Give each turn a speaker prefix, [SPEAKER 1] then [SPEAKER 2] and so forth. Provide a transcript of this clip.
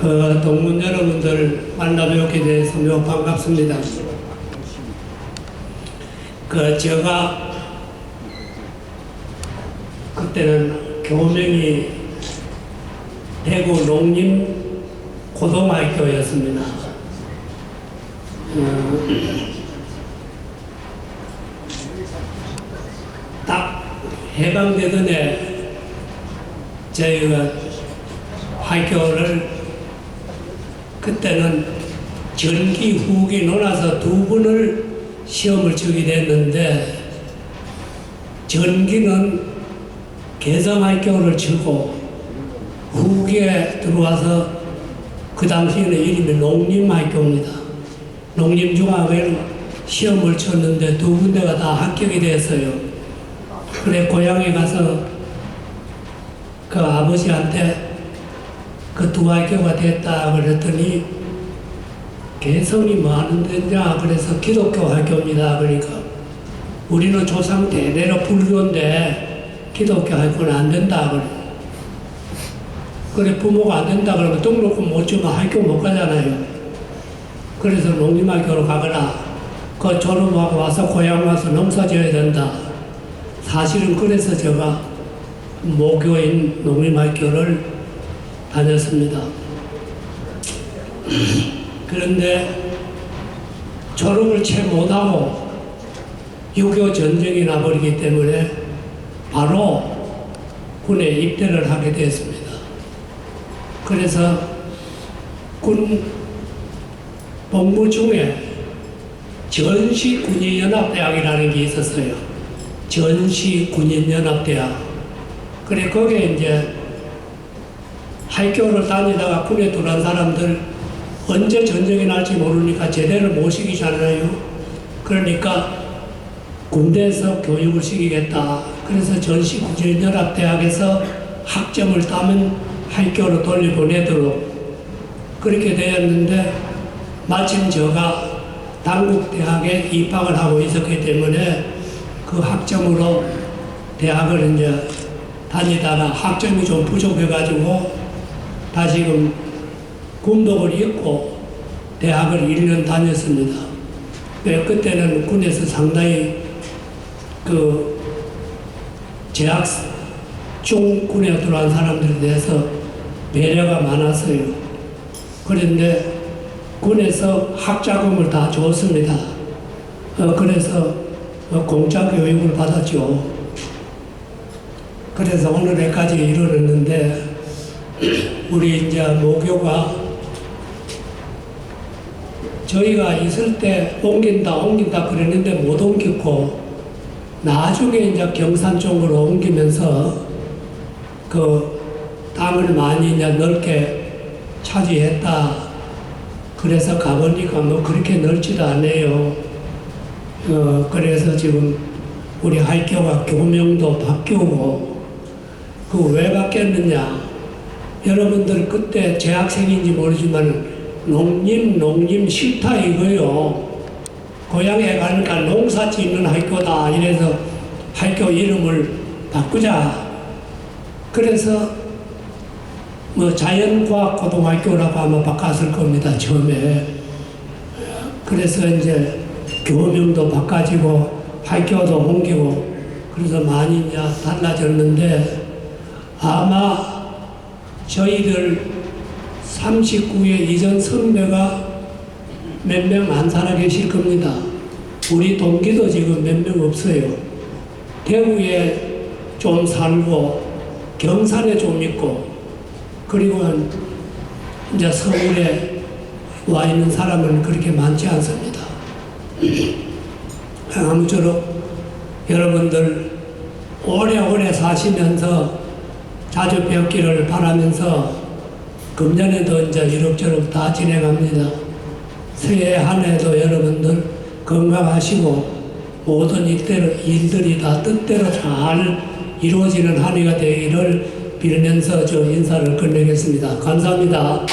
[SPEAKER 1] 그 동문 여러분들 만나뵙게 돼서 매우 반갑습니다. 그 제가 그때는 교명이 대구 농림 고등학교였습니다. 어, 딱 해방되던 해 저희가 학교를 그때는 전기 후기 놀아서 두 번을 시험을 치게 됐는데 전기는 개성학교를 치고 후기에 들어와서 그 당시에는 이름이 농림학교입니다. 농림중학을 시험을 쳤는데 두 군데가 다 합격이 됐어요. 그래 고향에 가서 그 아버지한테 그두 학교가 됐다 그랬더니 개성이 많은 데냐 그래서 기독교 학교입니다. 그러니까 우리는 조상 대대로 불교인데 기독교 학교는 안 된다 그래. 그래 부모가 안 된다 그러면 등록금 못 주면 학교 못 가잖아요. 그래서 농림학교로 가거라 그 졸업하고 와서 고향 와서 농사 지어야 된다. 사실은 그래서 제가 모교인 농림학교를 다녔습니다. 그런데 졸업을 채 못하고 6.25 전쟁이 나버리기 때문에 바로 군에 입대를 하게 됐습니다. 그래서 군 본부 중에 전시군인연합대학이라는 게 있었어요. 전시군인연합대학. 그래, 거기에 이제 학교를 다니다가 군에 들어간 사람들 언제 전쟁이 날지 모르니까 제대로 못 시키잖아요. 그러니까 군대에서 교육을 시키겠다. 그래서 전시군인연합대학에서 학점을 따면 학교로 돌려보내도록 그렇게 되었는데 마침 제가 당국대학에 입학을 하고 있었기 때문에 그 학점으로 대학을 이제 다니다가 학점이 좀 부족해가지고 다시금 군복을 입고 대학을 1년 다녔습니다. 네, 그때는 군에서 상당히 그 재학 중 군에 들어간 사람들에 대해서 배려가 많았어요. 그런데 군에서 학자금을 다 줬습니다. 어, 그래서 어, 공짜 교육을 받았죠. 그래서 오늘까지 이르렀는데 우리 이제 모교가 저희가 있을 때 옮긴다 옮긴다 그랬는데 못 옮겼고 나중에 이제 경산 쪽으로 옮기면서 그 땅을 많이 이제 넓게 차지했다. 그래서 가보니까 뭐 그렇게 넓지도 않아요. 어, 그래서 지금 우리 학교가 교명도 바뀌고 그 왜 바뀌었느냐? 여러분들 그때 재학생인지 모르지만 농림 농림 싫다 이거요. 고향에 가니까 농사 짓는 학교다 이래서 학교 이름을 바꾸자. 그래서 뭐 자연과학 고등학교라고 아마 바꿨을 겁니다 처음에. 그래서 이제 교명도 바꿔지고 학교도 옮기고 그래서 많이 이제 달라졌는데 아마 저희들 39회 이전 선배가 몇 명 안 살아 계실 겁니다. 우리 동기도 지금 몇 명 없어요. 대구에 좀 살고 경산에 좀 있고 그리고 이제 서울에 와 있는 사람은 그렇게 많지 않습니다. 아무쪼록 여러분들 오래오래 사시면서 자주 뵙기를 바라면서 금년에도 이제 이럭저럭 다 진행합니다. 새해 한 해도 여러분들 건강하시고 모든 일대로, 일들이 다 뜻대로 잘 이루어지는 한 해가 되기를 빌면서 저 인사를 끝내겠습니다. 감사합니다.